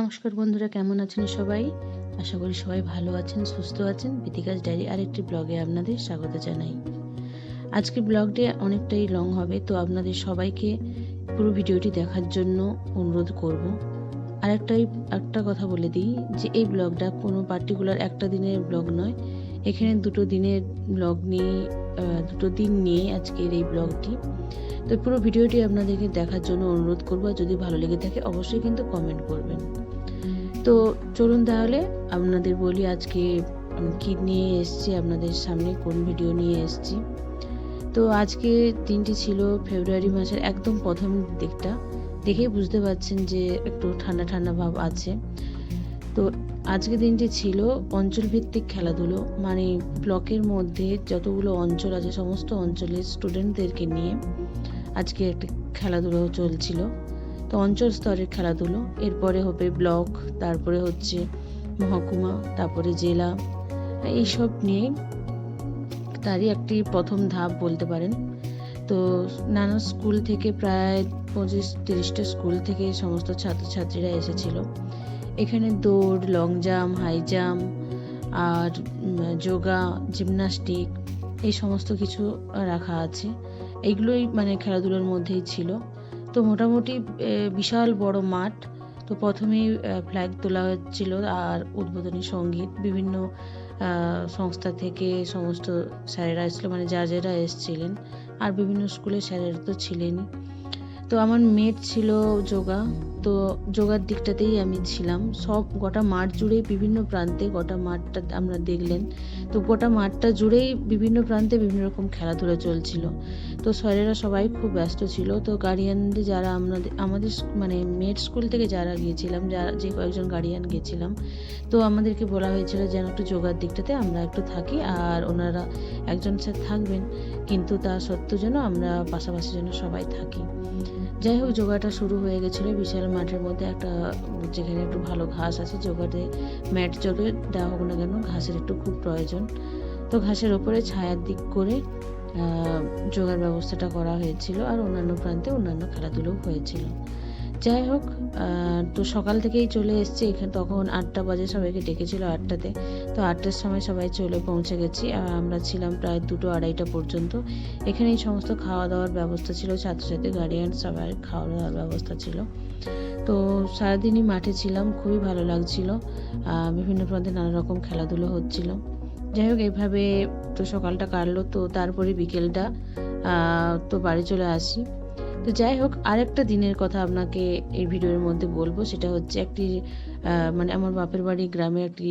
নমস্কার বন্ধুরা, কেমন আছেন সবাই? আশা করি সবাই ভালো আছেন, সুস্থ আছেন। বিতিকাজ ডায়েরি আরেকটি ব্লগে আপনাদের স্বাগত জানাই। আজকে ব্লগটি অনেকটাই লং হবে, তো আপনাদের সবাইকে পুরো ভিডিওটি দেখার জন্য অনুরোধ করব। আর একটাই একটা কথা বলে দিই যে এই ব্লগটা কোনো পার্টিকুলার একটা দিনের ব্লগ নয় এখানে দুটো দিনের ব্লগ নিয়ে দুটো দিন নিয়ে আজকের এই ব্লগটি তো পুরো ভিডিওটি আপনাদেরকে দেখার জন্য অনুরোধ করব যদি ভালো লেগে থাকে অবশ্যই কিন্তু কমেন্ট করবেন। তো চলুন তাহলে, আপনাদের বলি আজকে কী নিয়ে এসেছি, আপনাদের সামনে কোন ভিডিও নিয়ে এসেছি। তো আজকে দিনটি ছিল ফেব্রুয়ারি মাসের একদম প্রথম দিকটা। দেখেই বুঝতে পারছেন যে একটু ঠান্ডা ঠান্ডা ভাব আছে। তো আজকে দিনটি ছিল অঞ্চলভিত্তিক খেলাধুলো মানে ব্লকের মধ্যে যতগুলো অঞ্চল আছে, সমস্ত অঞ্চলের স্টুডেন্টদেরকে নিয়ে আজকে একটা খেলাধুলো চলছিল। তো অঞ্চল স্তরের খেলাধুলো, এরপরে হবে ব্লক, তারপরে হচ্ছে মহকুমা, তারপরে জেলা, এইসব নিয়ে তারই একটি প্রথম ধাপ বলতে পারেন। তো নানা স্কুল থেকে প্রায় পঁচিশ তিরিশটা স্কুল থেকে সমস্ত ছাত্রছাত্রীরা এসেছিল। এখানে দৌড় লং জাম্প হাই জাম্প আর যোগা জিমনাস্টিক এই সমস্ত কিছু রাখা আছে। এইগুলোই মানে খেলাধুলোর মধ্যেই ছিল। তো মোটামুটি বিশাল বড় মাঠ। তো প্রথমেই ফ্ল্যাগ তোলা হচ্ছিল আর উদ্বোধনী সংগীত। বিভিন্ন সংস্থা থেকে সমস্ত স্যারেরা এসেছিল মানে যা যারা এসেছিলেন। আর বিভিন্ন স্কুলের স্যারেরা তো ছিলেনই। তো আমার মেট ছিল যোগা তো যোগার দিকটাতেই আমি ছিলাম। সব গোটা মাঠ জুড়েই বিভিন্ন প্রান্তে গোটা মাঠটা আমরা দেখলেন। তো গোটা মাঠটা জুড়েই বিভিন্ন প্রান্তে বিভিন্ন রকম খেলাধুলা চলছিল। তো স্যারেরা সবাই খুব ব্যস্ত ছিল। তো গার্ডিয়ানদের যারা আমাদের আমাদের মানে মেট স্কুল থেকে যারা গিয়েছিলাম, যারা, যে কয়েকজন গার্ডিয়ান গিয়েছিলাম, তো আমাদেরকে বলা হয়েছিল যেন একটু যোগার দিকটাতে আমরা একটু থাকি আর ওনারা একজন স্যার থাকবেন, কিন্তু তা সত্ত্বেও যেন আমরা পাশাপাশি যেন সবাই থাকি। যাই হোক যোগাটা শুরু হয়ে গেছিল বিশাল মাঠের মধ্যে। একটা যেখানে একটু ভালো ঘাস আছে যোগাতে ম্যাট চলে দেওয়া হোক না কেন, ঘাসের একটু খুব প্রয়োজন। তো ঘাসের ওপরে ছায়ার দিক করে যোগার ব্যবস্থাটা করা হয়েছিল আর অন্যান্য প্রান্তে অন্যান্য খেলাধুলো হয়েছিল। যাই হোক তো সকাল থেকেই চলে এসছে। এখানে তখন আটটা বাজে সবাইকে ডেকেছিল আটটাতে। তো আটটার সময় সবাই চলে পৌঁছে গেছি। আর আমরা ছিলাম প্রায় দুটো আড়াইটা পর্যন্ত। এখানেই সমস্ত খাওয়া দাওয়ার ব্যবস্থা ছিল, ছাত্রছাত্রী গার্ডিয়ান সবার খাওয়া দাওয়ার ব্যবস্থা ছিল। তো সারাদিনই মাঠে ছিলাম, খুবই ভালো লাগছিল। বিভিন্ন প্রান্তে নানা রকম খেলাধুলো হচ্ছিল। যাই হোক, এইভাবে তো সকালটা কাটলো। তো তারপরে বিকেলটা তো বাড়ি চলে আসি। তো যাই হোক, আরেকটা দিনের কথা আপনাকে এই ভিডিওর মধ্যে বলব। সেটা হচ্ছে একটি মানে আমার বাপের বাড়ি গ্রামে একটি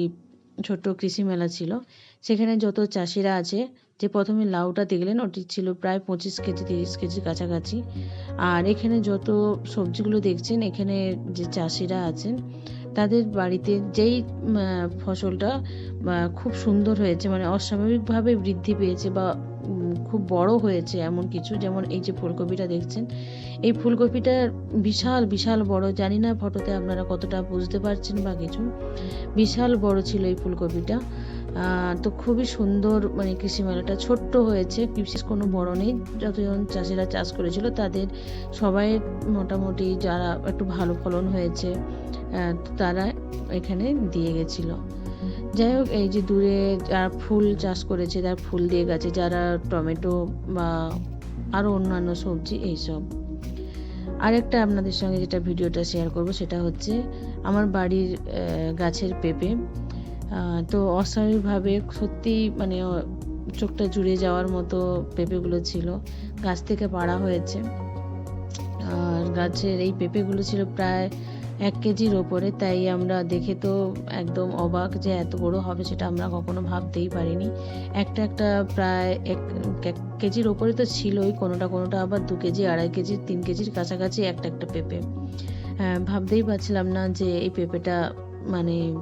ছোট্ট কৃষি মেলা ছিল। সেখানে যত চাষিরা আছে, যে প্রথমে লাউটা দেখলেন, ওটি ছিল প্রায় পঁচিশ কেজি, তিরিশ কেজির কাছাকাছি। আর এখানে যত সবজিগুলো দেখছেন, এখানে যে চাষিরা আছেন, তাদের বাড়িতে যেই ফসলটা খুব সুন্দর হয়েছে মানে অস্বাভাবিকভাবে বৃদ্ধি পেয়েছে বা খুব বড় হয়েছে এমন কিছু, যেমন এই যে ফুলকপিটা দেখছেন। এই ফুলকপিটা বিশাল বিশাল বড়, জানি না ফটোতে আপনারা কতটা বুঝতে পারছেন বা কিছু। বিশাল বড় ছিল এই ফুলকপিটা। তো খুবই সুন্দর মানে কৃষি মেলাটা ছোট্ট হয়েছে, বিশেষ কোনো বড় নেই। যতজন চাষিরা চাষ করেছিল তাদের সবাই মোটামুটি যারা একটু ভালো ফলন হয়েছে তারা এখানে দিয়ে গেছিল। যাই হোক, এই যে দূরে যারা ফুল চাষ করেছে, তারা ফুল দিয়ে গেছে, যারা টমেটো বা আরও অন্যান্য সবজি, এইসব। আরেকটা আপনাদের সঙ্গে যেটা ভিডিওটা শেয়ার করব, সেটা হচ্ছে আমার বাড়ির গাছের পেঁপে। তো অস্বাভাবিকভাবে সত্যি মানে চোখটা জুড়ে যাওয়ার মতো পেঁপেগুলো ছিল, গাছ থেকে পাড়া হয়েছে। আর গাছের এই পেঁপেগুলো ছিল প্রায় এক কেজির ওপরে তাই আমরা দেখে তো একদম অবাক যে এত বড় হবে সেটা আমরা কখনো ভাবতেই পারিনি। একটা একটা প্রায় এক কেজির ওপরে তো ছিলই কোনোটা কোনোটা আবার দু কেজি আড়াই কেজি তিন কেজির কাছাকাছি একটা একটা পেঁপে। হ্যাঁ, ভাবতেই পারছিলাম না যে এই পেঁপেটা মানে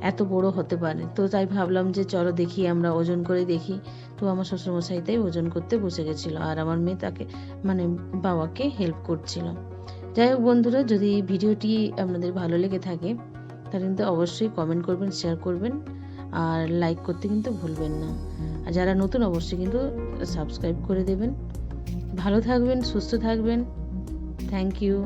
এত বড় হতে পারে। তো তাই ভাবলাম যে চলো দেখি আমরা ওজন করে দেখি। তো আমার শ্বশুরমশাই তাই ওজন করতে বসে গেছিল আর আমার মেয়ে তাকে মানে বাবাকে হেল্প করছিল। যাই হোক বন্ধুরা, যদি ভিডিওটি আপনাদের ভালো লেগে থাকে, তাহলে কিন্তু অবশ্যই কমেন্ট করবেন শেয়ার করবেন, আর লাইক করতে কিন্তু ভুলবেন না। আর যারা নতুন, অবশ্যই কিন্তু সাবস্ক্রাইব করে দেবেন। ভালো থাকবেন, সুস্থ থাকবেন। Thank you